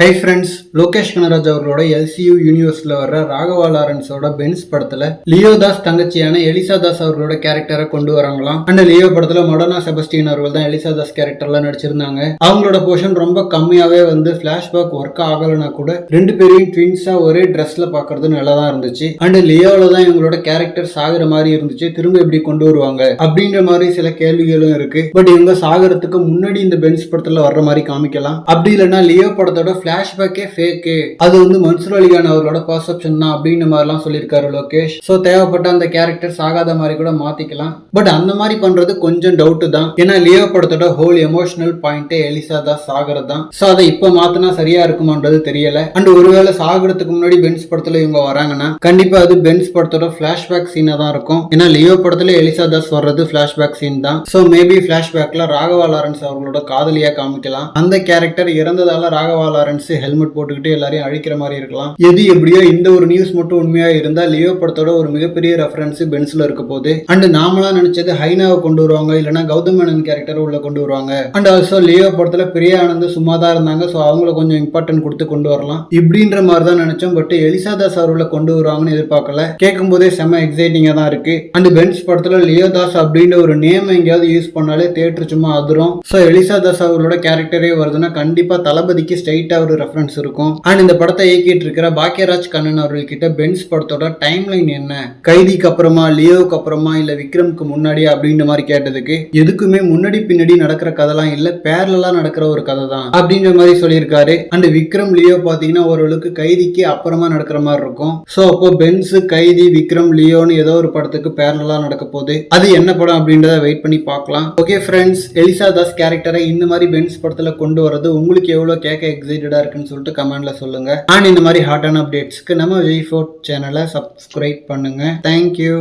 Hi friends Lokesh Kanaraj அவர்களோட LCU யூனிவர்ஸ்ல வர்ற Raghava லாரன்ஸோட Benz படத்தில் லியோ தாஸ் தங்கச்சியான எலிசா தாஸ் அவர்களோட கேரக்டரை கொண்டு வராங்களாம். அண்ட் லியோ படத்துல மொடனா செபஸ்டியன் அவர்கள் தான் எலிசா தாஸ் கேரக்டர்லாம் நடிச்சிருந்தாங்க. அவங்களோட போர்ஷன் ரொம்ப கம்மியாகவே வந்து ஃப்ளாஷ்பேக் ஒர்க் ஆகலைன்னா கூட ரெண்டு பேரையும் ட்வின்ஸாக ஒரே ட்ரெஸ்ல பார்க்கறது நல்லா தான் இருந்துச்சு. அண்ட் லியோவில் தான் இவங்களோட கேரக்டர் சாகிற மாதிரி இருந்துச்சு. திரும்ப எப்படி கொண்டு வருவாங்க அப்படின்ற மாதிரி சில கேள்விகளும் இருக்கு. பட் இவங்க சாகிறதுக்கு முன்னாடி இந்த பென்ஸ் படத்தில் வர்ற மாதிரி காமிக்கலாம். அப்படி இல்லைன்னா லியோ படத்தோட ஃப்ளாஷ்பேக்கே ஃபேக்கு அது வந்து மன்சூர் அலிகான் அவர்களோட பர்செப்ஷன் தான் அப்படின்ற மாதிரிலாம் சொல்லியிருக்காரு லோகேஷ். ஸோ தேவைப்பட்ட அந்த கேரக்டர்ஸ் ஆகாத மாதிரி கூட மாத்திக்கலாம். பட் அந்த மாதிரி பண்றது கொஞ்சம் டவுட்டு தான். ஏன்னா லியோ படத்தோட ஹோல் எமோஷனல் பாயிண்டே எலிசா தான் சாகிறது தான். ஸோ அதை இப்போ மாத்தினா சரியா இருக்குமான்றது தெரியல. அண்ட் ஒருவேளை சாகிறதுக்கு முன்னாடி பென்ஸ் படத்துல இவங்க வராங்கன்னா கண்டிப்பா அது பென்ஸ் படத்தோட பிளாஷ்பேக் சீனா தான் இருக்கும். ஏன்னா லியோ படத்துல எலிசா தாஸ் வர்றது பிளாஷ்பேக் சீன் தான். ஸோ மேபி பிளாஷ்பேக்ல ராகவா லாரன்ஸ் அவர்களோட காதலியா காமிக்கலாம். அந்த கேரக்டர் இறந்ததால ராகவா லாரன்ஸ் ஹெல்மெட் போட்டுக்கிட்டு எல்லாரையும் அழிக்கிற மாதிரி இருக்கலாம். எது எப்படியோ இந்த ஒரு நியூஸ் மட்டும் உண்மையா இருந்தா லியோ படத்தோட ஒரு மிகப்பெரிய ரெஃபரன்ஸ் பென்ஸ்ல இருக்க போகுது. அண்ட் நாமளா நினைச்சது ஹைனாவை கொண்டு வருவாங்க இல்லைன்னா கௌதம் மேனன் கேரக்டர் உள்ள கொண்டு வருவாங்க. அண்ட் ஆல்சோ லியோ படத்துல பெரிய ஆனந்த் சும்மா தான் இருந்தாங்க ஸோ அவங்கள கொஞ்சம் இம்பார்ட்டன்ட் கொடுத்து கொண்டு வரலாம். இப்படின்ற மாதிரி தான் நினைச்சோம் பட் எலிசாதா தாஸ் உள்ள கொண்டு வருவாங்கன்னு எதிர்பார்க்கல. கேட்கும் போதே செம எக்ஸைட்டிங்கா தான் இருக்கு. அண்ட் பென்ஸ் படத்துல லியோ தாஸ் அப்படின்ற ஒரு நேம் எங்கேயாவது யூஸ் பண்ணாலே தேட்டர் சும்மா அதிரும். ஸோ எலிசா தாஸ் அவர்களோட கேரக்டரே வருதுன்னா கண்டிப்பா தளபதிக்கு ஸ்ட்ரைட்டா ஒரு ரெஃபரன்ஸ் இருக்கும். அண்ட் இந்த படத்தை இயக்கிட்டு இருக்கிற பாக்யராஜ் கண்ணன் அவர்கள்கிட்ட பென்ஸ் படத்தோட டைம் லைன் என்ன? கைதிக்கு அப்புறமா லியோவுக்கு அப்புறமா இல்ல விக்ரம்க்கு முன்னாடி அப்படின்ற மாதிரி கேட்டதுக்கு எதுக்குமே முன்னாடி பின்னாடி நடக்கிற கதைலாம் இல்ல பேரலா நடக்கிற ஒரு கதை தான். அப்படின்ற மாதிரி சொல்லியிருக்காரு. அண்ட் விக்ரம் லியோ பாத்தீங்கன்னா ஓரளவுக்கு கைதிக்கு அப்புறமா நடக்கிற மாதிரி இருக்கும். ஸோ அப்போ பென்ஸ் கைதி விக்ரம் லியோன்னு ஏதோ ஒரு படத்துக்கு பேரலா நடக்க போகுது. அது என்ன படம் அப்படின்றத வெயிட் பண்ணி பார்க்கலாம். ஓகே ஃப்ரெண்ட்ஸ் எலிசா தாஸ் கேரக்டரை இந்த மாதிரி பென்ஸ் படத்துல கொண்டு வரது உங்களுக்கு எவ்வளவு கேட்க எக்ஸைட்டட் இருக்குன்னு சொல்லிட்டு கமெண்ட்ல சொல்லுங்க. அண்ட் இந்த மாதிரி ஹாட்டான அப்டேட்ஸ்க்கு நம்ம விஜய் ஃபோர்ட் சேனலை சப்ஸ்கிரைப் பண்ணுங்க. Thank you